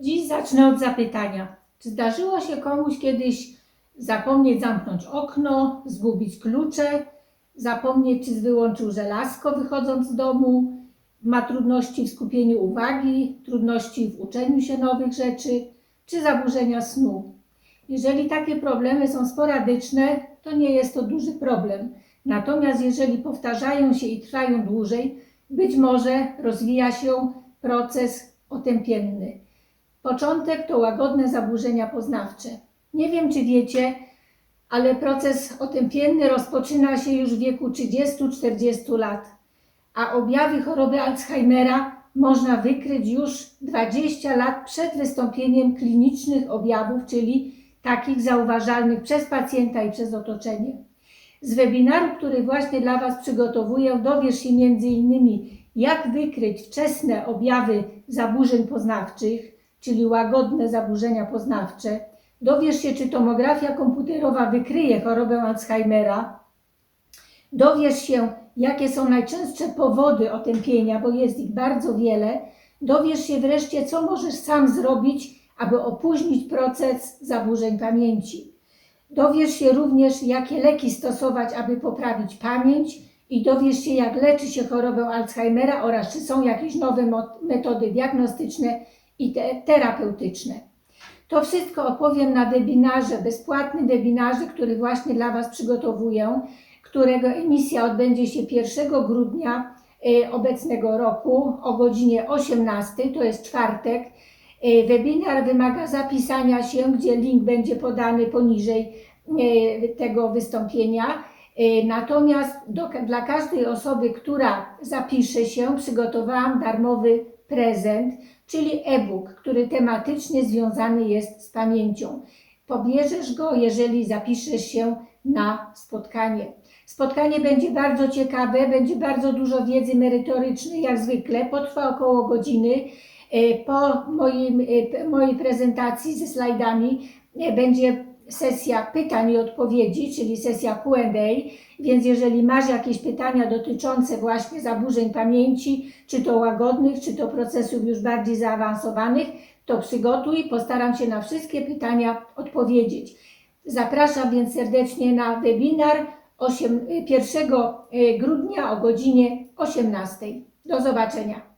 Dziś zacznę od zapytania. Czy zdarzyło się komuś kiedyś zapomnieć zamknąć okno, zgubić klucze, zapomnieć czy wyłączył żelazko wychodząc z domu, ma trudności w skupieniu uwagi, trudności w uczeniu się nowych rzeczy, czy zaburzenia snu? Jeżeli takie problemy są sporadyczne, to nie jest to duży problem. Natomiast jeżeli powtarzają się i trwają dłużej, być może rozwija się proces otępienny. Początek to łagodne zaburzenia poznawcze. Nie wiem, czy wiecie, ale proces otępienny rozpoczyna się już w wieku 30-40 lat, a objawy choroby Alzheimera można wykryć już 20 lat przed wystąpieniem klinicznych objawów, czyli takich zauważalnych przez pacjenta i przez otoczenie. Z webinaru, który właśnie dla Was przygotowuję, dowiesz się m.in. jak wykryć wczesne objawy zaburzeń poznawczych, czyli łagodne zaburzenia poznawcze. Dowiesz się, czy tomografia komputerowa wykryje chorobę Alzheimera. Dowiesz się, jakie są najczęstsze powody otępienia, bo jest ich bardzo wiele. Dowiesz się wreszcie, co możesz sam zrobić, aby opóźnić proces zaburzeń pamięci. Dowiesz się również, jakie leki stosować, aby poprawić pamięć i dowiesz się, jak leczy się chorobę Alzheimera oraz czy są jakieś nowe metody diagnostyczne i te terapeutyczne. To wszystko opowiem na webinarze, bezpłatnym webinarze, który właśnie dla Was przygotowuję, którego emisja odbędzie się 1 grudnia y, obecnego roku o godzinie 18, to jest czwartek. Y, Webinar wymaga zapisania się, gdzie link będzie podany poniżej y, tego wystąpienia. Y, Natomiast do, dla każdej osoby, która zapisze się, przygotowałam darmowy prezent, czyli e-book, który tematycznie związany jest z pamięcią. Pobierzesz go, jeżeli zapiszesz się na spotkanie. Spotkanie będzie bardzo ciekawe, będzie bardzo dużo wiedzy merytorycznej, jak zwykle, potrwa około godziny. E, Po moim, e, mojej prezentacji ze slajdami będzie sesja pytań i odpowiedzi, czyli sesja QA, więc jeżeli masz jakieś pytania dotyczące właśnie zaburzeń pamięci, czy to łagodnych, czy to procesów już bardziej zaawansowanych, to przygotuj, postaram się na wszystkie pytania odpowiedzieć. Zapraszam więc serdecznie na webinar 8, 1 grudnia o godzinie 18. Do zobaczenia.